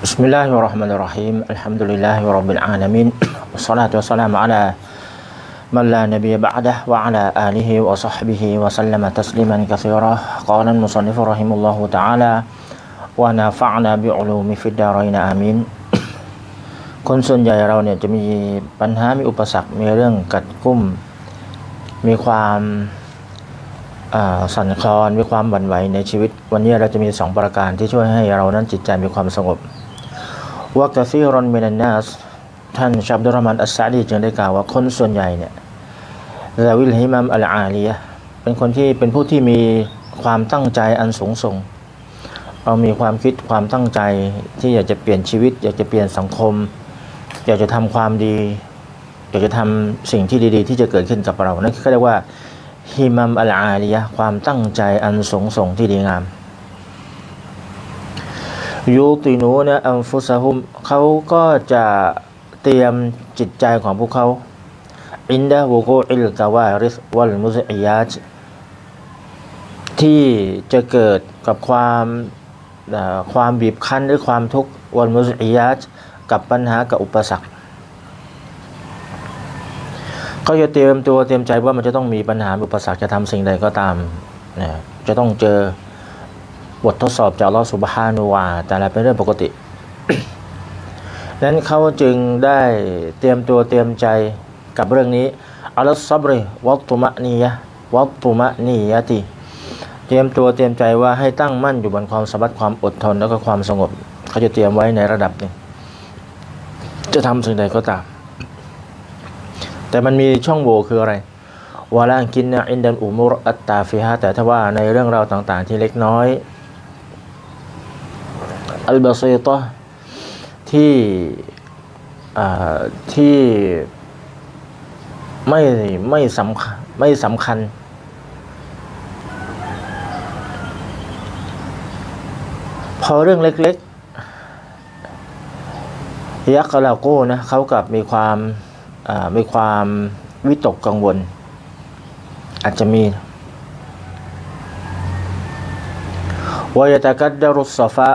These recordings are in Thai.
بسم الله الرحمن الرحيم الحمد لله رب العالمين والصلاة والسلام على من لا نبي بعده وعلى آله وصحبه وسلم تسليما كثيرا قال المصنف رحمه الله تعالى ونفعنا بعلوم في الدارين آمين كن سنجا يرون يتمي بنهامي أبسك ميرن كتكم مي قام สั่นคลอน มีความหวั่นไหวในชีวิต วันนี้เราจะมีสองประการที่ช่วยให้เรานั้นจิตใจมีความสงบ วกตซีรอนมินันนัสท่านชับดุรมันอัสซาดีจึงได้กล่าวว่าคนส่วนใหญ่เนี่ยลาวิลฮิมัมอัลอาลียะเป็นคนที่เป็นผู้ที่มีความตั้งใจอันสูงส่งเรามีความคิดความตั้งใจที่อยากจะเปลี่ยนชีวิต อยากจะเปลี่ยนสังคม อยากจะทำความดี อยากจะทำสิ่งที่ดี ๆ ที่จะเกิดขึ้นกับเรานั่นก็เรียกว่าฮิมัมอัลอาลียะความตั้งใจอันสูงส่งที่ดีงาม ยูตินูนะอัมฟุซะฮุมเขาก็จะเตรียมจิตใจของพวกเขาอินดะวูกูอิลกาวาริสวัลมุซอิยาจที่จะเกิดกับความความบีบคั้นหรือความทุกข์วัลมุซอิยาจกับปัญหากับอุปสรรคเขาจะเตรียมตัวเตรียมใจว่ามันจะต้องมีปัญหาอุปสรรคจะทำสิ่งใดก็ตามนะจะต้องเจอ บททดสอบจากลอสุบฮานุวาแต่ละเป็นเรื่องปกตินั้นเขาจึงได้เตรียมตัวเตรียมใจกับเรื่องนี้อัลลอฮฺซับริวัตุมะนียะวัตุมะนียะติเตรียมตัวเตรียมใจว่าให้ตั้งมั่นอยู่บนความสบัดความอดทนแล้วก็ความสงบ เขาจะเตรียมไว้ในระดับหนึ่งจะทำสิ่งใดก็ตาม แต่มันมีช่องโหว่คืออะไรวาลากินนะอินดันอุมุรอัตตาฟิฮะแต่ถ้าว่าในเรื่องราวต่างๆ ที่เล็กน้อย อัลบาซีตที่อที่ไม่ไม่สำคัญไม่สำคัญ พอเรื่องเล็กๆ ยักษ์ลาโก้นะเขากับมีความมีความวิตกกังวล อาจจะมีวายตะกัดดารุสซฟะ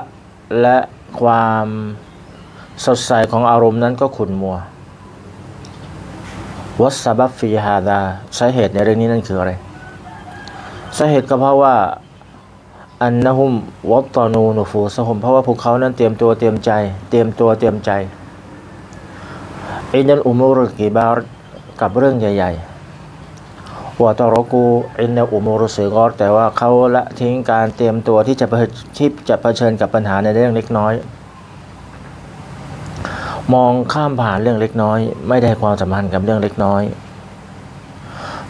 และความสดใสของอารมณ์นั้นก็ขุ่นมัววัสบับฟีฮาดาสาเหตุในเรื่องนี้นั่นคืออะไรสาเหตุก็เพราะว่าอันนะฮุมวัตตานูนูฟูสฮุมเพราะว่าพวกเขานั้นเตรียมตัวเตรียมใจ เตรียมตัวเตรียมใจอินัลอุมูรุกีบาร์กับเรื่องใหญ่ ๆ วะตรกูอินัลอุมรุสิกอแต่ว่าเขาละทิ้งการเตรียมตัวที่จะเผชิญที่จะเผชิญกับปัญหาในเรื่องเล็กน้อย มองข้ามผ่านเรื่องเล็กน้อย ไม่ได้ความสัมพันธ์กับเรื่องเล็กน้อย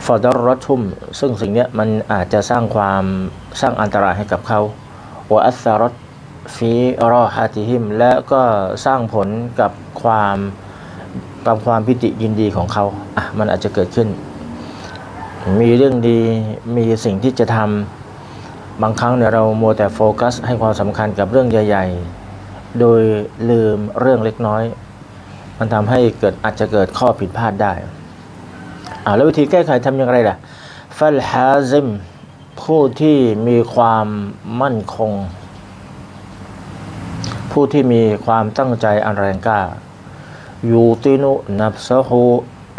ฟอดรถทุ่มซึ่งสิ่งนี้มันอาจจะสร้างความสร้างอันตรายให้กับเขาวอัสซารตฟีรอฮาติฮิม และก็สร้างผลกับความกับความพิติยินดีของเขาอะมันอาจจะเกิดขึ้น มีเรื่องดีมีสิ่งที่จะทำบางครั้งเนี่ยเรามัวแต่โฟกัส ให้ความสำคัญกับเรื่องใหญ่ ๆ โดยลืมเรื่องเล็กน้อย มันทำให้เกิดอาจจะเกิดข้อผิดพลาดได้อ่าแล้ววิธีแก้ไขทำอย่างไรล่ะฟัลฮาซิมผู้ที่มีความมั่นคง ผู้ที่มีความตั้งใจอันแรงกล้ายูตินุนับซะฮู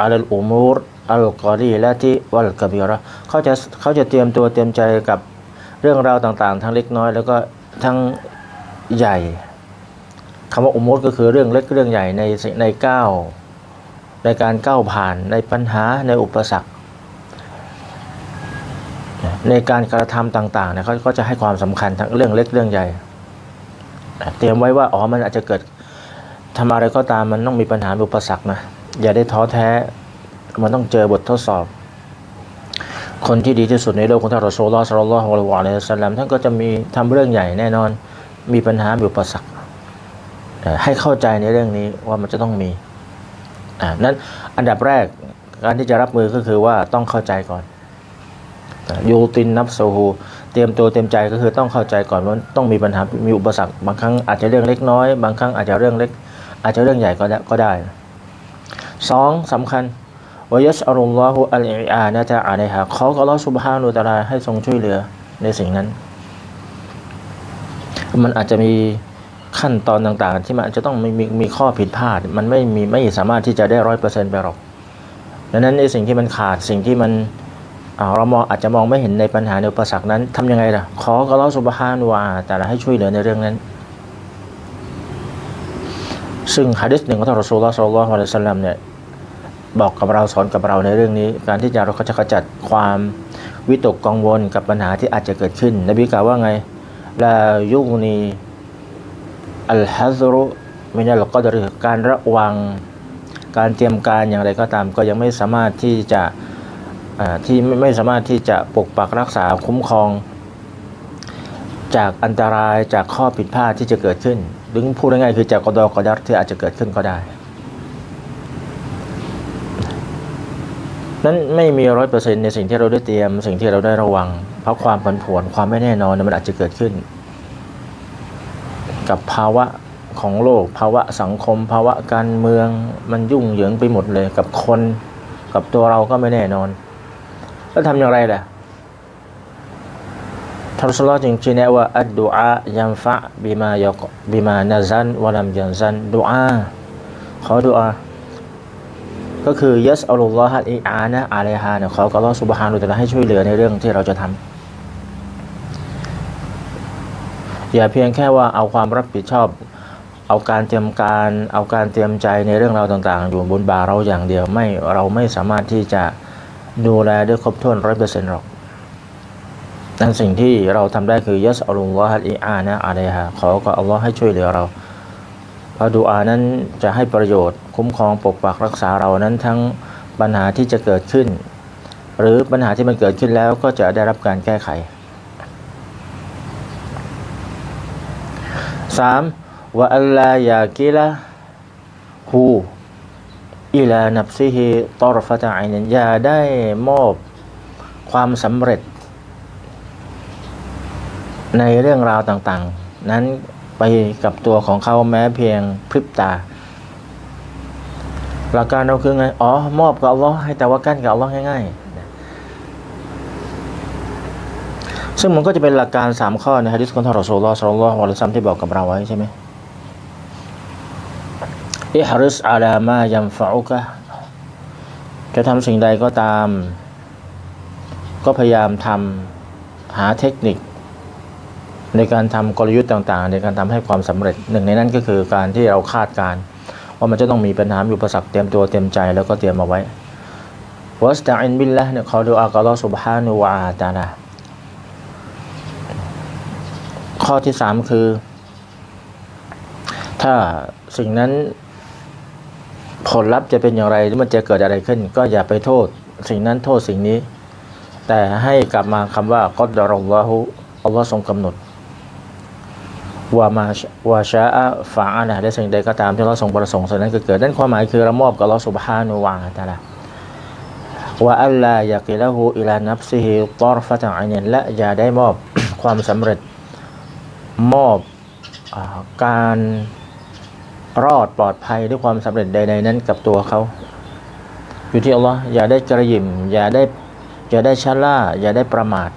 อัลอุมูร อัลกอรีและที่วัลกบีระเขาจะเขาจะเตรียมตัวเตรียมใจกับเรื่องราวต่างๆ ทั้งเล็กน้อยแล้วก็ทั้งใหญ่คำว่าอุโมูรก็คือเรื่องเล็กเรื่องใหญ่ในในก้าวในการก้าวผ่านในปัญหาในอุปสรรค ในการกระทำต่างๆเนี่ยเขาก็จะให้ความสำคัญทั้งเรื่องเล็กเรื่องใหญ่ เตรียมไว้ว่าอ๋อมันอาจจะเกิดทำอะไรก็ตามมันต้องมีปัญหาอุปสรรคนะอย่าได้ท้อแท้ มันต้องเจอบททดสอบ คนที่ดีที่สุดในโลกของท่านรอซูลลอฮ์สัลลัลลอฮุอะลัยฮิวะสัลลัมท่านก็จะมีทำเรื่องใหญ่แน่นอน มีปัญหาอุปสรรคให้เข้าใจในเรื่องนี้ว่ามันจะต้องมีอ่านั้นอันดับแรกการที่จะรับมือก็คือว่าต้องเข้าใจก่อนยูตินนับโซฮูเตรียมตัวเตรียมใจก็คือต้องเข้าใจก่อนว่าต้องมีปัญหา มีอุปสรรค บางครั้งอาจจะเรื่องเล็กน้อย บางครั้งอาจจะเรื่องเล็ก อาจจะเรื่องใหญ่ก็ได้ก็ได้สองสำคัญ วายัสอัลลอฮุอัลอิอานะจะอ่านในหาขออัลอสุบฮานุตะลาให้ทรงช่วยเหลือในสิ่งนั้น มันอาจจะมีขั้นตอนต่างๆ ที่มันอาจจะต้องมีมีมีข้อผิดพลาด มันไม่มีไม่สามารถที่จะได้ร้อยเปอร์เซ็นต์ไปหรอกดังนั้นในสิ่งที่มันขาดสิ่งที่มันอ่าเรามองอาจจะมองไม่เห็นในปัญหาในอุปสรรคนั้นทำยังไงล่ะ ขอกับอัลอสุบฮานุวาแต่ละให้ช่วยเหลือในเรื่องนั้น ซึ่งฮะดิษหนึ่งของท่านรอซูลลอฮ์ศ็อลลัลลอฮุอะลัยฮิวะซัลลัมเนี่ย บอกกับเราสอนกับเราในเรื่องนี้ การที่จะเราจะขจัดความวิตกกังวลกับปัญหาที่อาจจะเกิดขึ้น นบีกล่าวว่าไงลายุนีอัลฮัซรุมินัลกอดรการระวังการเตรียมการอย่างไรก็ตาม ก็ยังไม่สามารถที่จะที่ไม่สามารถที่จะปกปักรักษาคุ้มครอง จากอันตรายจากข้อผิดพลาดที่จะเกิดขึ้น หรือพูดง่ายๆคือจากกอดอกอดัรที่อาจจะเกิดขึ้นก็ได้ นั้นไม่มีร้อยเปอร์เซ็นในสิ่งที่เราได้เตรียม สิ่งที่เราได้ระวัง เพราะความผันผวนความไม่แน่นอนมันอาจจะเกิดขึ้น กับภาวะของโลก ภาวะสังคม ภาวะการเมืองมันยุ่งเหยิงไปหมดเลยกับคน กับตัวเราก็ไม่แน่นอน แล้วทำอย่างไรล่ะท่านสุลต่านจึงชี้แนะว่าอัดดุอายัมฟะบิมายกบิมานาซันวะลัมยันซันดุอาขอดุอา ก็คือยัสอัลลอฮฺอิอานะอาเลฮาเนี่ยขอกับอัลอสุบฮานุตะอาลาให้ช่วยเหลือในเรื่องที่เราจะทำอย่าเพียงแค่ว่าเอาความรับผิดชอบ เอาการเตรียมการเอาการเตรียมใจในเรื่องราวต่าง ๆ อยู่บนบาเราอย่างเดียวไม่เราไม่สามารถที่จะดูแลด้วยครบถ้วนร้อยเปอร์เซ็นต์หรอกนั่นสิ่งที่เราทำได้คือยัสอัลลอฮฺอิอานะอาเลฮาขอกับอัลลอฮฺให้ช่วยเหลือเรา เพราะดูอานั้นจะให้ประโยชน์คุ้มครองปกปักรักษาเรานั้นทั้งปัญหาที่จะเกิดขึ้น หรือปัญหาที่มันเกิดขึ้นแล้วก็จะได้รับการแก้ไข 3. ว่าอัลลายากิละฮูอิลานับซิฮิตอรฟะตะไอนันยาได้มอบความสำเร็จ ในเรื่องราวต่างๆ นั้น ไปกับตัวของเขาแม้เพียงพริบตา หลักการเราคือไง อ๋อ มอบกับอัลลอฮ์ให้แต่ว่ากั้นกับอัลลอฮ์ง่ายๆ ซึ่งมันก็จะเป็นหลักการสามข้อในฮะดิษของท่านรอซูลลอฮ์สัลลัลลอฮุอะลัยฮิซัมที่บอกกับเราไว้ใช่ไหมอิฮริสอาลามายัมฟะอุกะจะทำสิ่งใดก็ตาม ก็พยายามทำหาเทคนิค ในการทำกลยุทธ์ต่างๆ ในการทำให้ความสำเร็จหนึ่งในนั้นก็คือการที่เราคาดการณ์ว่ามันจะต้องมีปัญหามีอุปสรรคเตรียมตัวเตรียมใจแล้วก็เตรียมเอาไว้วัสตาอินบิลละเนี่ยขาดูอัลลอฮฺสุบฮานุวาตาลาข้อที่สามคือ ถ้าสิ่งนั้นผลลัพธ์จะเป็นอย่างไรหรือมันจะเกิดอะไรขึ้น ก็อย่าไปโทษ สิ่งนั้นโทษสิ่งนี้ แต่ให้กลับมาคำว่ากอดดรัลลอฮุอัลลอฮ์ทรงกำหนด ว่ามาว่าชาอะฟาอะนะและสิ่งใดก็ตามที่เราทรงประสงค์สิ่งนั้นก็เกิดนั่นความหมายคือเรามอบกับเราสุบฮานุวาตาละว่าอัลลายากิละหูอิลานับซิฮิตอรฟะตะไอเนและอย่าได้มอบความสำเร็จมอบอการรอดปลอดภัยด้วยความสำเร็จใด ๆ นั้นกับตัวเขา อยู่ที่อัลลอฮ์อย่าได้กระยิมอย่าได้อย่าได้ชะล่า อย่าได้ประมาท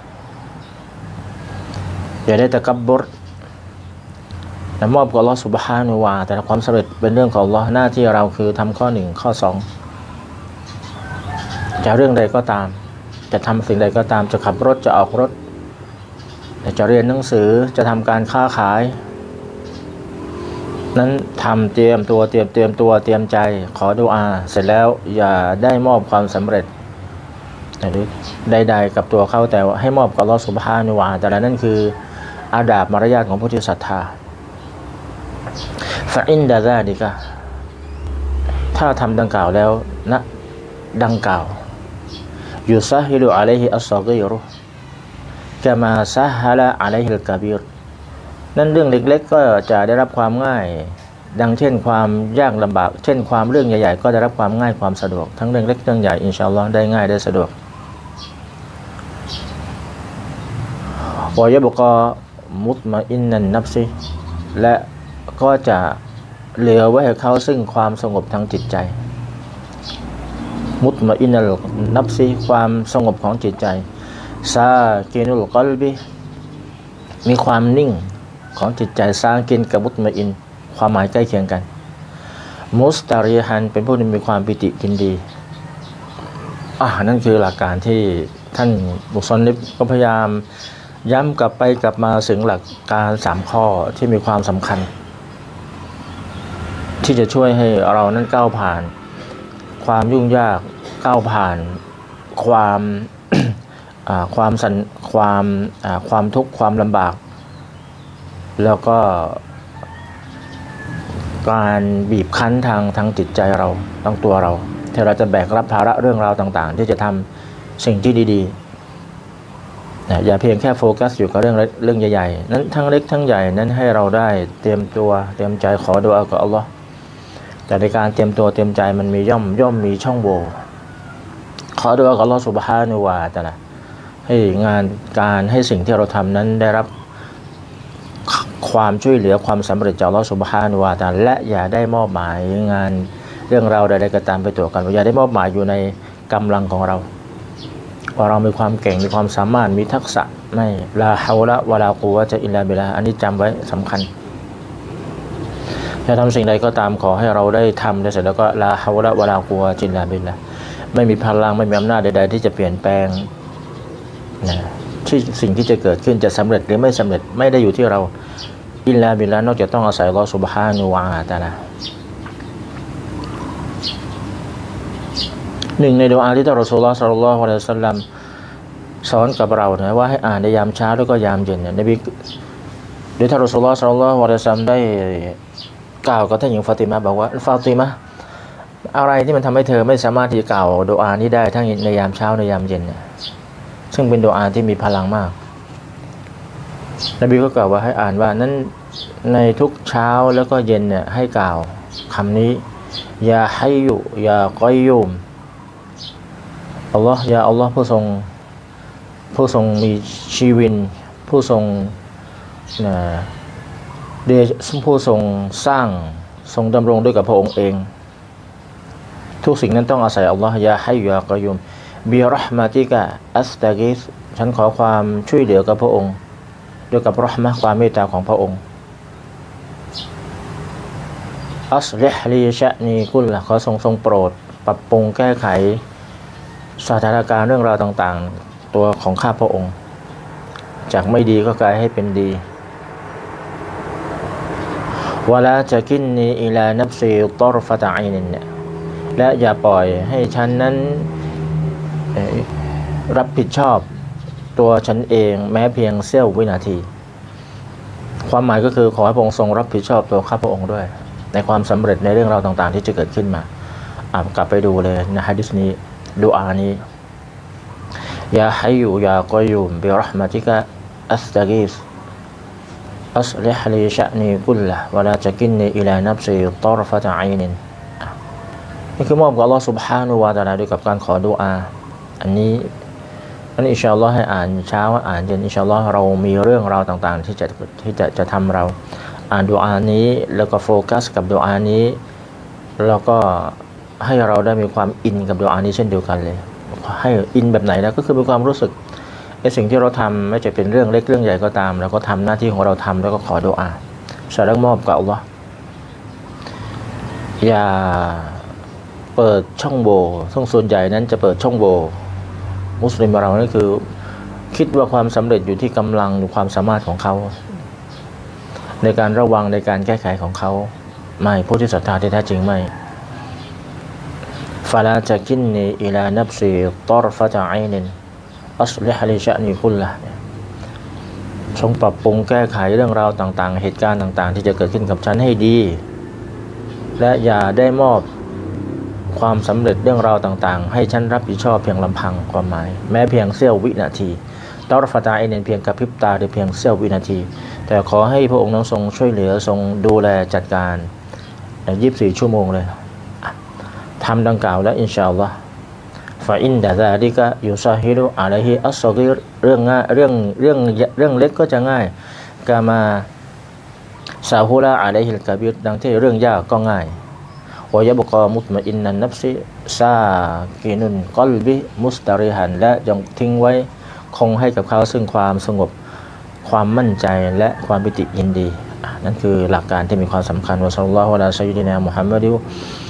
อย่าได้ตะกับบร แต่มอบกับอัลอสุบฮานุวาแต่ความสำเร็จเป็นเรื่องของลอหน้าที่เราคือทำข้อหนึ่งข้อสองจะเรื่องใดก็ตาม จะทำสิ่งใดก็ตามจะขับรถจะออกรถจะเรียนหนังสือจะทำการค้าขาย นั้นทำเตรียมตัวเตรียมเตรียมตัวเตรียมใจขอดุอา เสร็จแล้วอย่าได้มอบความสำเร็จหรือใดๆกับตัวเขาแต่ให้มอบกับอัลอสุบฮานุวาแต่ละนั่นคืออาดาบมารยาทของผู้ที่ศรัทธา ฟาอินดาซาดิกะถ้าทำดังกล่าวแล้วณดังกล่าวยูซาฮิลุอะลัยฮิอัสซอกีรุกามาซาฮะละอะลัยฮิลกาบีรนั่นเรื่องเล็กๆ ก็จะได้รับความง่าย ดังเช่นความยากลำบาก เช่นความเรื่องใหญ่ๆ ก็ได้รับความง่ายความสะดวก ทั้งเรื่องเล็กเรื่องใหญ่อินชาอัลลอฮ์ได้ง่ายได้สะดวกวายบกอมุตมาอินนันนับซิและ ก็จะเหลือไว้ให้เขาซึ่งความสงบทางจิตใจ มุตมาอินนัลนับซีความสงบของจิตใจซาเกนุลกอลบีมีความนิ่งของจิตใจสร้างกินกับมุตมาอิน ความหมายใกล้เคียงกัน มุสตาริฮันเป็นผู้ที่มีความปิติยินดีอ่านั่นคือหลักการที่ท่านบุคคลนิบก็พยายามย้ำกลับไปกลับมาถึงหลักการสามข้อที่มีความสำคัญ ที่จะช่วยให้เรานั้นก้าวผ่าน ความยุ่งยากก้าวผ่าน ความความสันความความทุกข์ความลำบาก แล้วก็ การบีบคั้นทางทางจิตใจเราทั้งตัวเราที่เราจะแบกรับภาระเรื่องราวต่างๆ ที่จะทำสิ่งที่ดีๆนะอย่าเพียงแค่โฟกัสอยู่กับเรื่องเล็กเรื่องใหญ่ๆนั้นทั้งเล็กทั้งใหญ่นั้นให้เราได้เตรียมตัวเตรียมใจขอดูอากับอัลลอฮ์ แต่ในการเตรียมตัวเตรียมใจมันมีย่อมย่อมมีช่องโหว่ขอดูอากับอัลลอฮ์สุบฮานุวาตะละให้งานการให้สิ่งที่เราทำนั้นได้รับความช่วยเหลือความสำเร็จจากอัลลอฮฺสุบฮานุวาตาและอย่าได้มอบหมายงานเรื่องเราใดๆก็ตามไปตัวกันอย่าได้มอบหมายอยู่ในกำลังของเรา ว่าเรามีความเก่งมีความสามารถมีทักษะไม่ลาฮาวละวะลากูวะจะอิลลาบิลลาอันนี้จำไว้สำคัญ จะทำสิ่งใดก็ตามขอให้เราได้ทำแล้เสร็จแล้วก็ลาฮาวละวะลากัวจินลาบินละไม่มีพลังไม่มีอำนาจใด ๆ ที่จะเปลี่ยนแปลงนะที่สิ่งที่จะเกิดขึ้นจะสำเร็จหรือไม่สำเร็จไม่ได้อยู่ที่เราอินลาบินละนอกจากต้องอาศัยรอสุบฮานุวาตาละหนึ่งในดวงอาที่ตรสุลลอสัลลัลลอฮุวะลัยซัลลัมสอนกับเรานะว่าให้อ่านในยามเช้าแล้วก็ยามเย็นเนี่ยในบีหรือท่านรอสุลลอฮ์สัลลัลลอฮุวะลัยซัลลัมได้ กล่าวกับท่านหญิงฟาติมาบอกว่าฟาติมาอะไรที่มันทำให้เธอไม่สามารถที่จะกล่าวดอานี้ได้ทั้งในยามเช้าในยามเย็นเนี่ยซึ่งเป็นดอาที่มีพลังมาก นบีก็กล่าวว่าให้อ่านว่านั้นในทุกเช้าแล้วก็เย็นเนี่ยให้กล่าวคำนี้ยาให้อยู่ยาก้อยยุมอัลลอฮ์ยาอัลลอฮ์ผู้ทรงผู้ทรงมีชีวิน ผู้ทรงนะ เดชผู้ทรงสร้างทรงดำรงด้วยกับพระองค์เอง ทุกสิ่งนั้นต้องอาศัยอัลลอฮ์ยาให้ยากอยยุมบิรห์มาติกะอัสตากิสฉันขอความช่วยเหลือกับพระองค์ ด้วยกับรหมะความเมตตาของพระองค์อัสลิฮลีชะนีกุลขอทรงทรงโปรด ปรับปรุงแก้ไข สถานการณ์เรื่องราวต่างๆ ตัวของข้าพระองค์ จากไม่ดีก็กลายให้เป็นดี วลาจะกินนีอิลานับซีตอรฟตะไอนินเนี่ยและอย่าปล่อยให้ฉันนั้นรับผิดชอบตัวฉันเองแม้เพียงเสี้ยววินาที ความหมายก็คือขอให้พระองค์ทรงรับผิดชอบตัวข้าพระองค์ด้วย ในความสำเร็จในเรื่องราวต่างๆ ที่จะเกิดขึ้นมาอ่ากลับไปดูเลยนะฮะดิษนี้ดูอานี้ยาฮัยยูยากอยูมบิรห์มาติกะอัสตากิส อัสลิฮลีชะนีกุลละวะลาจะกินนีอิลานับซีตอรฟะตะไอนินนี่คือมอบกับอัลลอฮ์ سبحانه และ تعالى ด้วยกับการขอดุอา อันนี้อันนี้อินชาอัลลอฮ์ให้อ่านเช้าอ่านเย็นอินชาอัลลอฮ์เรามีเรื่องราวต่างๆ ที่จะที่จะจะทำเราอ่านดูอานี้แล้วก็โฟกัสกับดูอานี้ แล้วก็ให้เราได้มีความอินกับดูอานี้เช่นเดียวกันเลย ให้อินแบบไหนนะก็คือมีความรู้สึก ไอ้สิ่งที่เราทำไม่จะเป็นเรื่องเล็กเรื่องใหญ่ก็ตามเราก็ทำหน้าที่ของเราทำแล้วก็ขอดูอาสารักมอบกับอัลลอฮ์อย่าเปิดช่องโหว่ซึ่งส่วนใหญ่นั้นจะเปิดช่องโหว่มุสลิมเรานั่นคือ คิดว่าความสำเร็จอยู่ที่กำลังหรือความสามารถของเขา ในการระวังในการแก้ไขของเขา ไม่ผู้ที่ศรัทธาที่แท้จริงไม่ฟาลาจะกินนีอิลานับซีตอรฟะตะไอนิน อัสลิฮลิชะนีคุลละทรงปรับปรุงแก้ไขเรื่องราวต่างๆ เหตุการณ์ต่างๆ ที่จะเกิดขึ้นกับฉันให้ดี และอย่าได้มอบความสำเร็จเรื่องราวต่างๆ ให้ฉันรับผิดชอบเพียงลำพังความหมาย แม้เพียงเสี้ยววินาทีตอรฟตะไอนินเพียงกระพริบตาหรือเพียงเสี้ยววินาที แต่ขอให้พระองค์นั้นทรงช่วยเหลือทรงดูแลจัดการยี่สิบสี่ชั่วโมงเลยทำดังกล่าวแล้วอินชาอัลลอฮ์ ฟาอินดะซาดิกะยูซาฮิรุอะลัยฮิอัสซอกิรเรื่องง่ายเรื่องเรื่องเรื่องเล็กก็จะง่ายกามาซาฮูลาอะลัยฮิลกะบีรดังที่เรื่องยากก็ง่ายวายบกอมุตมาอินนันนับซิซากินุนกอลบิมุสตาริหัน และจงทิ้งไว้คงให้กับเขาซึ่งความสงบความมั่นใจและความปิติยินดี นั่นคือหลักการที่มีความสำคัญวะซัลลัลลอฮุอะลัยยิดินามุฮัมมัดวะอะลาอาลีฮิวะซอฮบิวะซัลลัมอัลฮัมดุลิ